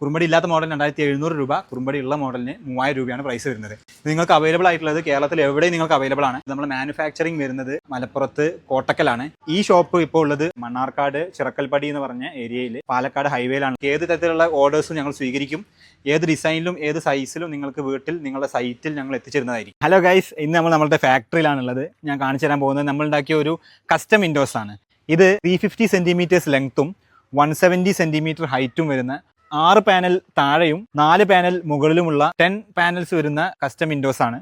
കുറുമ്പടി ഇല്ലാത്ത മോഡൽ രണ്ടായിരത്തി എഴുന്നൂറ് രൂപ കുറുമ്പടി ഉള്ള മോഡലിന് മൂവായിരം രൂപയാണ് പ്രൈസ് വരുന്നത്. നിങ്ങൾക്ക് അവൈലബിൾ ആയിട്ടുള്ളത് കേരളത്തിൽ എവിടെയും നിങ്ങൾക്ക് അവൈലബിൾ ആണ്. നമ്മൾ മാനുഫാക്ചറിംഗ് വരുന്നത് മലപ്പുറത്ത് കോട്ടക്കലാണ്. ഈ ഷോപ്പ് ഇപ്പോൾ ഉള്ളത് മണ്ണാർക്കാട് ചിറക്കൽപ്പടി എന്ന് പറഞ്ഞ ഏരിയയിൽ പാലക്കാട് ഹൈവേയിലാണ് ഏത് തരത്തിലുള്ള ഓർഡേഴ്സും ഞങ്ങൾ സ്വീകരിക്കും. ഏത് ഡിസൈനിലും ഏത് സൈസിലും നിങ്ങൾക്ക് വീട്ടിൽ നിങ്ങളുടെ സൈറ്റിൽ ഞങ്ങൾ എത്തിച്ചിരുന്നതായിരിക്കും. ഹലോ ഗൈസ് ഇന്ന് നമ്മൾ നമ്മുടെ ഫാക്ടറിയിലാണുള്ളത് ഞാൻ കാണിച്ചു തരാൻ പോകുന്നത് നമ്മൾ ഉണ്ടാക്കിയ ഒരു കസ്റ്റം വിൻഡോസ് ആണ്. ഇത് ത്രീ ഫിഫ്റ്റി സെന്റിമീറ്റേഴ്സ് ലെങ്ത്തും വൺ സെവന്റി സെന്റിമീറ്റർ ഹൈറ്റും വരുന്ന ആറ് പാനൽ താഴെയും നാല് പാനൽ മുകളിലുമുള്ള ടെൻ പാനൽസ് വരുന്ന കസ്റ്റം വിൻഡോസ് ആണ്.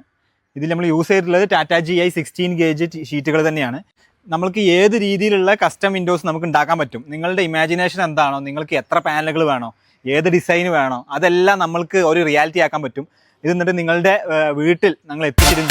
ഇതിൽ നമ്മൾ യൂസ് ചെയ്തിട്ടുള്ളത് Tata G I sixteen gauge ഷീറ്റുകൾ തന്നെയാണ്. നമ്മൾക്ക് ഏത് രീതിയിലുള്ള കസ്റ്റം വിൻഡോസ് നമുക്ക് ഉണ്ടാക്കാൻ പറ്റും? നിങ്ങളുടെ ഇമാജിനേഷൻ എന്താണോ? നിങ്ങൾക്ക് എത്ര പാനലുകൾ വേണോ? ഏത് ഡിസൈൻ വേണോ? അതെല്ലാം നമ്മൾക്ക് ഒരു റിയാലിറ്റി ആക്കാൻ പറ്റും. ഇത് എന്നിട്ട് നിങ്ങളുടെ വീട്ടിൽ ഞങ്ങൾ എത്തിച്ചിരുന്നു